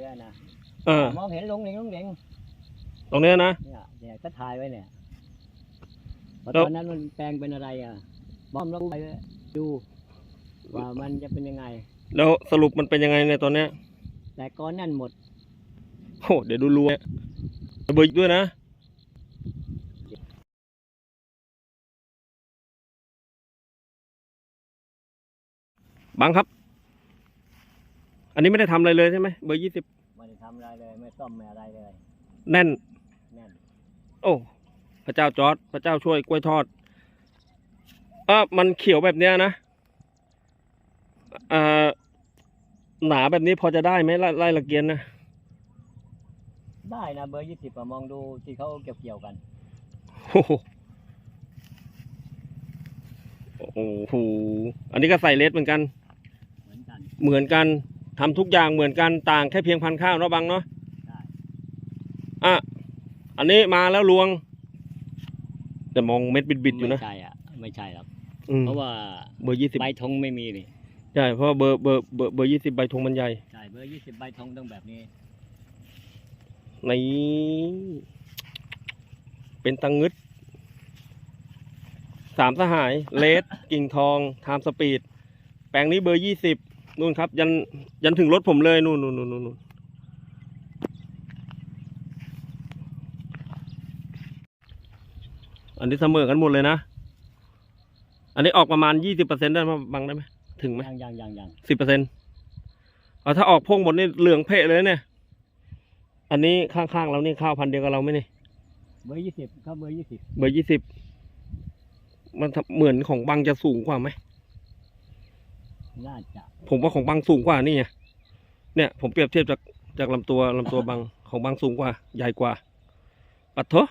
ไว้นะเออมองเห็นลงเหลงลงเหลงตรงเนี้ยนะ เนี่ยเนี่ยก็ถ่ายไว้เนี่ยพอแล้วตอนนั้นมันแปลงเป็นอะไรอะบอมลงไปดูว่ามันจะเป็นยังไง แล้วสรุปมันเป็นยังไงในตอนเนี้ย แต่ก้อนนั่นหมดโอ้เดี๋ยวดูรูระเบิดด้วยนะบังครับ อันนี้ไม่ได้ทำอะไรเลยใช่ไหมเบอร์ยี่สิบไม่ได้ทำอะไรเลย ไม่ซ่อมไม่อะไรเลยแน่น แน่นโอ้ พระเจ้าจอร์ดพระเจ้าช่วยกล้วยทอดเออมันเขียวแบบเนี้ยนะอ่าหนาแบบนี้พอจะได้ไหมไล่ไล่ละเกียนนะได้นะเบอร์ยี่สิบมองดูที่เขาเกี่ยวเกี่ยวๆกัน โอ้โหโอ้โหอันนี้ก็ใส่เลสเหมือนกัน เหมือนกัน เหมือนกัน ทำทุกอย่างเหมือนกันต่างแค่เพียงพันธุ์ข้าวเนาะบังเนาะได้อะอันนี้มาแล้วลวง แต่มองเม็ดบิดๆอยู่นะ ไม่ใช่อะไม่ใช่หรอกอืมเพราะว่าเบอร์ยี่สิบใบธงไม่มีนี่ใช่เพราะว่าเบอร์เบอร์เบอร์เบอร์ยี่สิบใบธงมันใหญ่ใช่เบอร์ยี่สิบใบธงต้องแบบนี้นี่เป็นตังงึดสามสหายเลสกิ่งทองไทม์สปีด แปลงนี้เบอร์ยี่สิบ นู่นครับ ยันยันถึงรถผมเลยนู่นนู่นนู่นนู่นอันนี้เสมอกันหมดเลยนะ อันนี้ออกประมาณยี่สิบเปอร์เซ็นต์ได้ไหมบังได้ไหมถึงไหมยังยังยังยังสิบเปอร์เซ็นต์เอาถ้าออกพ่งหมดนี่เหลืองเพะเลยเนี่ย อันนี้ข้างๆเรานี่ข้าวพันธุ์เดียวกับเราไหมนี่เบอร์ยี่สิบเขาเบอร์ยี่สิบเบอร์ยี่สิบมันทำเหมือนของบางจะสูงกว่าไหม น่าจะผมว่าของบางสูงกว่านี่ไงเนี่ย ผมเปรียบเทียบจากจากลำตัวลำตัวบางของบางสูงกว่า ใหญ่กว่าปัดเถอะ